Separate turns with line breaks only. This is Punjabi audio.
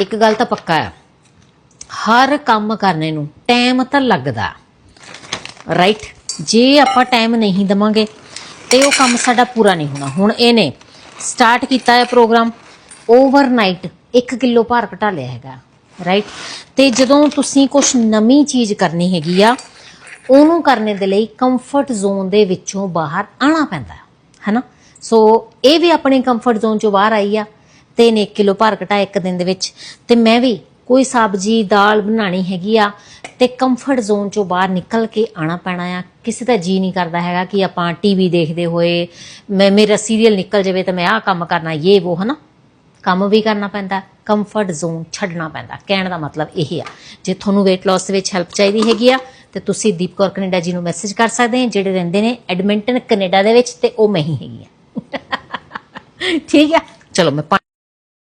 ਇੱਕ ਗੱਲ ਤਾਂ ਪੱਕਾ ਆ। ਹਰ ਕੰਮ ਕਰਨੇ ਨੂੰ ਟਾਈਮ ਤਾਂ ਲੱਗਦਾ। ਰਾਈਟ ਜੇ ਆਪਾਂ ਟਾਈਮ ਨਹੀਂ ਦਵਾਂਗੇ, ਤੇ ਉਹ ਕੰਮ ਸਾਡਾ ਪੂਰਾ ਨਹੀਂ ਹੋਣਾ। ਹੁਣ ਇਹਨੇ ਸਟਾਰਟ ਕੀਤਾ ਹੈ ਪ੍ਰੋਗਰਾਮ ਓਵਰਨਾਈਟ 1 ਕਿਲੋ ਭਾਰ ਘਟਾ ਲਿਆ ਹੈਗਾ। ਰਾਈਟ ਤੇ ਜਦੋਂ ਤੁਸੀਂ ਕੁਝ ਨਵੀਂ ਚੀਜ਼ ਕਰਨੀ ਹੈਗੀ ਆ, ਉਹਨੂੰ ਕਰਨੇ ਦੇ ਲਈ ਕੰਫਰਟ ਜ਼ੋਨ ਦੇ ਵਿੱਚੋਂ ਬਾਹਰ ਆਣਾ ਪੈਂਦਾ। ਹੈ ਹਨਾ? ਸੋ ਇਹ ਵੀ ਆਪਣੇ ਕੰਫਰਟ ਜ਼ੋਨ ਚੋਂ ਬਾਹਰ ਆਈ ਆ। ਤਿੰਨ ਇੱਕ ਕਿਲੋ ਭਾਰ ਘਟਾਇਆ ਇੱਕ ਦਿਨ ਦੇ ਵਿੱਚ। ਤੇ ਮੈਂ ਵੀ ਕੋਈ ਸਬਜ਼ੀ, ਦਾਲ ਬਣਾਣੀ ਹੈਗੀ ਆ ਤੇ ਕੰਫਰਟ ਜ਼ੋਨ ਚੋਂ ਬਾਹਰ ਨਿਕਲ ਕੇ ਆਣਾ ਪੈਣਾ ਆ। ਕਿਸੇ ਦਾ ਜੀ ਨਹੀਂ ਕਰਦਾ ਹੈਗਾ ਕਿ ਆਪਾਂ ਟੀਵੀ ਦੇਖਦੇ ਹੋਏ ਮੈਂ ਮੇਰਾ ਸੀਰੀਅਲ ਨਿਕਲ ਜਾਵੇ ਤਾਂ ਮੈਂ ਆਹ ਕੰਮ ਕਰਨਾ ਇਹ ਉਹ ਹਨਾ? ਕੰਮ ਵੀ ਕਰਨਾ ਪੈਂਦਾ ਕੰਫਰਟ ਜ਼ੋਨ ਛੱਡਣਾ ਪੈਂਦਾ। ਕਹਿਣ ਦਾ ਮਤਲਬ ਇਹ ਆ। ਜੇ ਤੁਹਾਨੂੰ weight loss ਦੇ ਵਿੱਚ ਹੈਲਪ ਚਾਹੀਦੀ ਹੈਗੀ ਆ, ਤੇ ਤੁਸੀਂ ਦੀਪ ਕੌਰ ਕੈਨੇਡਾ ਜੀ ਨੂੰ ਮੈਸੇਜ ਕਰ ਸਕਦੇ ਆ, ਜਿਹੜੇ ਰਹਿੰਦੇ ਨੇ ਐਡਮਿੰਟਨ ਕੈਨੇਡਾ ਦੇ ਵਿੱਚ, ਤੇ ਉਹ ਮੈਂ ਹੀ ਹੈਗੀ ਆ। ਠੀਕ ਆ? ਚਲੋ ਮੈਂ